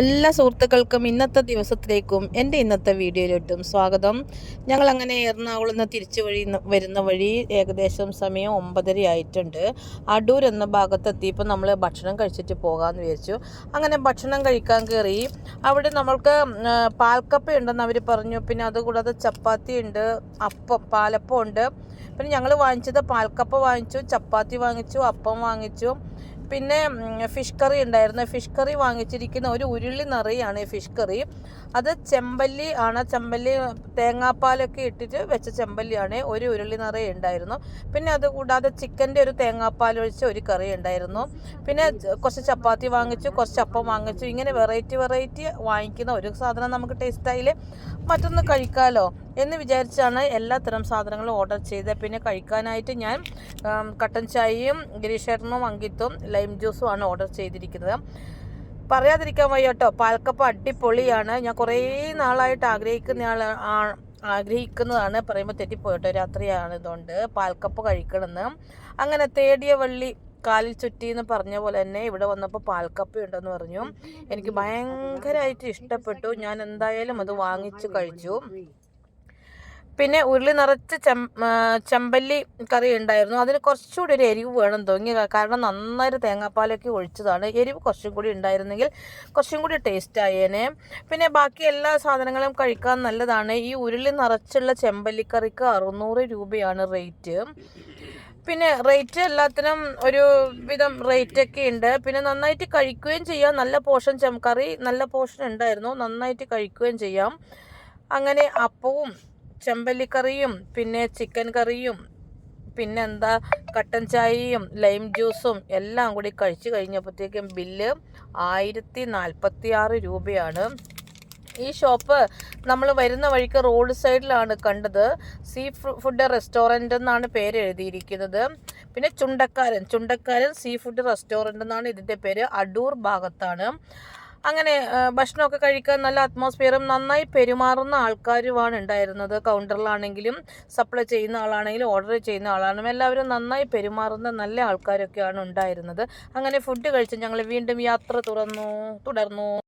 എല്ലാ സുഹൃത്തുക്കൾക്കും ഇന്നത്തെ ദിവസത്തിലേക്കും എന്റെ ഇന്നത്തെ വീഡിയോയിലോട്ടും സ്വാഗതം. ഞങ്ങൾ അങ്ങനെ എറണാകുളം നിന്ന് തിരിച്ചു വഴി വരുന്ന വഴി ഏകദേശം സമയം ഒമ്പതര ആയിട്ടുണ്ട്. അടൂർ എന്ന ഭാഗത്തെത്തിയപ്പോൾ നമ്മൾ ഭക്ഷണം കഴിച്ചിട്ട് പോകാമെന്ന് വിചാരിച്ചു. അങ്ങനെ ഭക്ഷണം കഴിക്കാൻ കയറി. അവിടെ നമ്മൾക്ക് പാൽക്കപ്പ ഉണ്ടെന്ന് അവർ പറഞ്ഞു. പിന്നെ അതുകൂടാതെ ചപ്പാത്തി ഉണ്ട് അപ്പം പാലപ്പം ഉണ്ട്. പിന്നെ ഞങ്ങൾ വാങ്ങിച്ചത് പാൽക്കപ്പ വാങ്ങിച്ചു ചപ്പാത്തി വാങ്ങിച്ചു അപ്പം വാങ്ങിച്ചു. പിന്നെ ഫിഷ് കറി ഉണ്ടായിരുന്നു. ഫിഷ് കറി വാങ്ങിച്ചിരിക്കുന്ന ഒരു ഉരുളി നിറയാണ് ഈ ഫിഷ് കറി അത് ചെമ്പല്ലി ആണ്. ചെമ്പല്ലി തേങ്ങാപ്പാലൊക്കെ ഇട്ടിട്ട് വെച്ച ചെമ്പല്ലിയാണ് ഒരു ഉരുളി നിറയെ ഉണ്ടായിരുന്നു. പിന്നെ അതുകൂടാതെ ചിക്കന്റെ ഒരു തേങ്ങാപ്പാൽ ഒഴിച്ച ഒരു കറി ഉണ്ടായിരുന്നു. പിന്നെ കുറച്ച് ചപ്പാത്തി വാങ്ങിച്ചു കുറച്ച് അപ്പം വാങ്ങിച്ചു. ഇങ്ങനെ വെറൈറ്റി വെറൈറ്റി വാങ്ങിക്കുന്ന ഒരു സാധനം നമുക്ക് ടേസ്റ്റായിൽ മറ്റൊന്ന് കഴിക്കാമല്ലോ എന്ന് വിചാരിച്ചാണ് എല്ലാത്തരം സാധനങ്ങളും ഓർഡർ ചെയ്തത്. പിന്നെ കഴിക്കാനായിട്ട് ഞാൻ കട്ടൻ ചായയും ഗിരീഷേട്ടനും അങ്കിത്തും ലൈം ജ്യൂസും ആണ് ഓർഡർ ചെയ്തിരിക്കുന്നത്. പറയാതിരിക്കാൻ വയ്യ കേട്ടോ പാൽക്കപ്പ അടിപൊളിയാണ്. ഞാൻ കുറേ നാളായിട്ട് ആഗ്രഹിക്കുന്ന ആഗ്രഹിക്കുന്നതാണ്. പറയുമ്പോൾ തെറ്റിപ്പോയിട്ടോ രാത്രിയാണ് ഇതുകൊണ്ട് പാൽക്കപ്പ കഴിക്കണമെന്ന്. അങ്ങനെ തേടിയ വള്ളി കാലിൽ ചുറ്റി എന്ന് പറഞ്ഞ പോലെ തന്നെ ഇവിടെ വന്നപ്പോൾ പാൽക്കപ്പ ഉണ്ടെന്ന് പറഞ്ഞു. എനിക്ക് ഭയങ്കരമായിട്ട് ഇഷ്ടപ്പെട്ടു. ഞാൻ എന്തായാലും അത് വാങ്ങിച്ചു കഴിച്ചു. പിന്നെ ഉരുളി നിറച്ച് ചെം ചെമ്പല്ലി കറി ഉണ്ടായിരുന്നു. അതിന് കുറച്ചുകൂടി ഒരു എരിവ് വേണം തോന്നി. കാരണം നന്നായിട്ട് തേങ്ങാപ്പാലൊക്കെ ഒഴിച്ചതാണ്. എരിവ് കുറച്ചും കൂടി ഉണ്ടായിരുന്നെങ്കിൽ കുറച്ചും കൂടി ടേസ്റ്റ് ആയേനെ. പിന്നെ ബാക്കി എല്ലാ സാധനങ്ങളും കഴിക്കാൻ നല്ലതാണ്. ഈ ഉരുളി നിറച്ചുള്ള ചെമ്പല്ലിക്കറിക്ക് അറുന്നൂറ് രൂപയാണ് റേറ്റ് പിന്നെ റേറ്റ് എല്ലാത്തിനും ഒരു വിധം റേറ്റ് ഒക്കെ ഉണ്ട്. പിന്നെ നന്നായിട്ട് കഴിക്കുകയും ചെയ്യാം. നല്ല പോഷൻ ചെം കറി നല്ല പോഷൻ ഉണ്ടായിരുന്നു. നന്നായിട്ട് കഴിക്കുകയും ചെയ്യാം. അങ്ങനെ അപ്പവും ചെമ്പല്ലിക്കറിയും പിന്നെ ചിക്കൻ കറിയും പിന്നെ എന്താ കട്ടൻ ചായയും ലൈം ജ്യൂസും എല്ലാം കൂടി കഴിച്ചു കഴിഞ്ഞപ്പോഴത്തേക്കും ബില്ല് ആയിരത്തി നാൽപ്പത്തി ആറ് രൂപയാണ്. ഈ ഷോപ്പ് നമ്മൾ വരുന്ന വഴിക്ക് റോഡ് സൈഡിലാണ് കണ്ടത്. സീ ഫുഡ് റെസ്റ്റോറന്റ് എന്നാണ് പേര് എഴുതിയിരിക്കുന്നത്. പിന്നെ Chundakkaran Chundakkaran sea food restaurant എന്നാണ് ഇതിന്റെ പേര്. അടൂർ ഭാഗത്താണ്. അങ്ങനെ ഭക്ഷണമൊക്കെ കഴിക്കാൻ നല്ല അറ്റ്മോസ്ഫിയറും നന്നായി പെരുമാറുന്ന ആൾക്കാരുമാണ് ഉണ്ടായിരുന്നത്. കൗണ്ടറിലാണെങ്കിലും സപ്ലൈ ചെയ്യുന്ന ആളാണെങ്കിലും ഓർഡർ ചെയ്യുന്ന ആളാണെങ്കിലും എല്ലാവരും നന്നായി പെരുമാറുന്ന നല്ല ആൾക്കാരൊക്കെയാണ് ഉണ്ടായിരുന്നത്. അങ്ങനെ ഫുഡ് കഴിച്ച് ഞങ്ങൾ വീണ്ടും യാത്ര തുറന്നു തുടർന്നു.